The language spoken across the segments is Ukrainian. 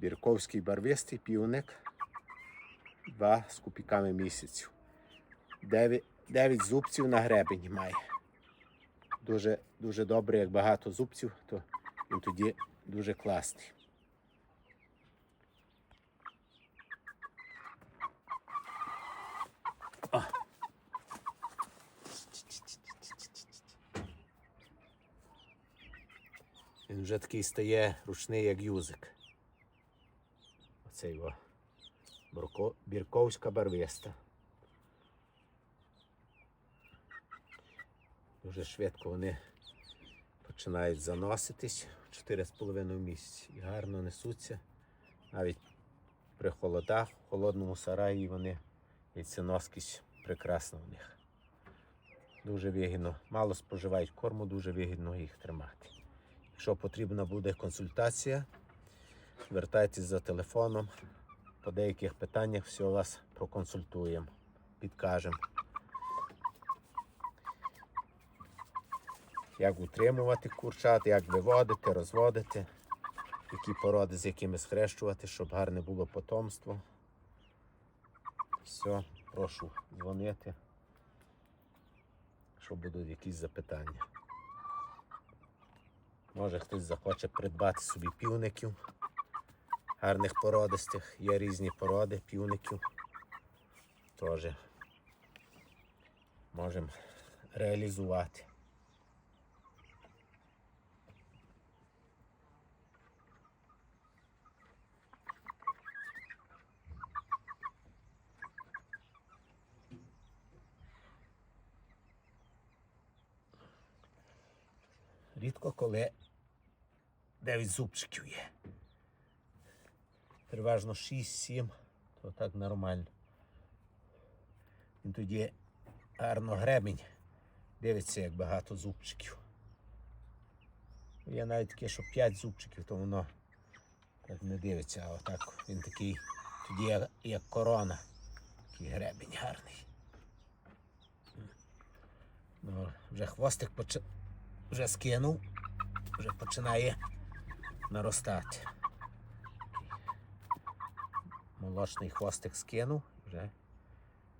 Бірковський барвистий півник. Два з купіками місяців. Дев'ять, дев'ять зубців на гребені має. Дуже, дуже добре, як багато зубців, то він тоді дуже класний. Він вже такий стає ручний, як юзик. Оцей його Бурко- бірковська барвиста. Дуже швидко вони починають заноситись 4,5 місяці і гарно несуться. Навіть при холодах, в холодному сараї вони яйценоскість прекрасна у них. Дуже вигідно. Мало споживають корму, дуже вигідно їх тримати. Якщо потрібна буде консультація, звертайтесь за телефоном. По деяких питаннях все вас проконсультуємо, підкажемо. Як утримувати курчат, як виводити, розводити, які породи з якими схрещувати, щоб гарне було потомство. Все, прошу дзвонити, якщо будуть якісь запитання. Може хтось захоче придбати собі півників, гарних породистих. Є різні породи півників. Теж можемо реалізувати. Рідко коли 9 зубчиків є. Переважно 6-7, то так нормально. Він тоді гарно гребень. Дивиться, як багато зубчиків. Є навіть таке, що 5 зубчиків, то воно так не дивиться, а отак він такий, тоді як, як корона. Такий гребень гарний. Ну, вже хвостик поч... вже скинув, вже починає наростати. Молочний хвостик скинув, вже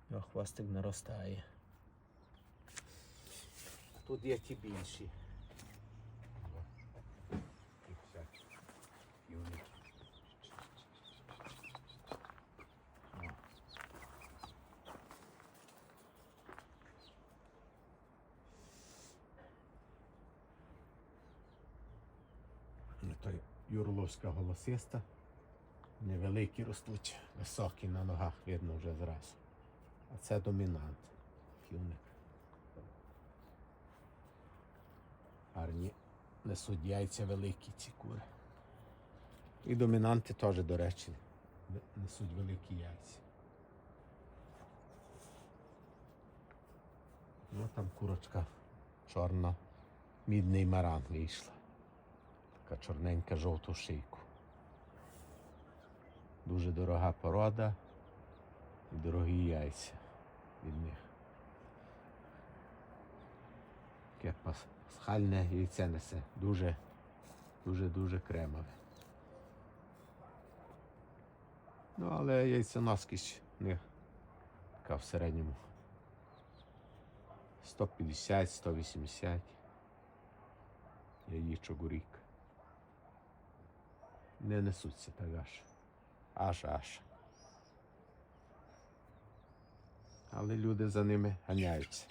його хвостик наростає. Тут є ті більші. Юрловська голосиста. Невеликі ростуть, високі на ногах, видно вже зразу. А це домінант. Фюник. Гарні несуть яйця великі ці кури. І домінанти теж, до речі, несуть великі яйця. Ну там курочка чорна, мідний маран вийшла. Така чорненька жовту шийку. Дуже дорога порода і дорогі яйця від них. Таке пасхальне яйце несе. Дуже, дуже, дуже кремове. Ну, але яйценоскість в них така в середньому 150-180 яєчок у рік. Не несуться так аж. Аж аж. Але люди за ними ганяються.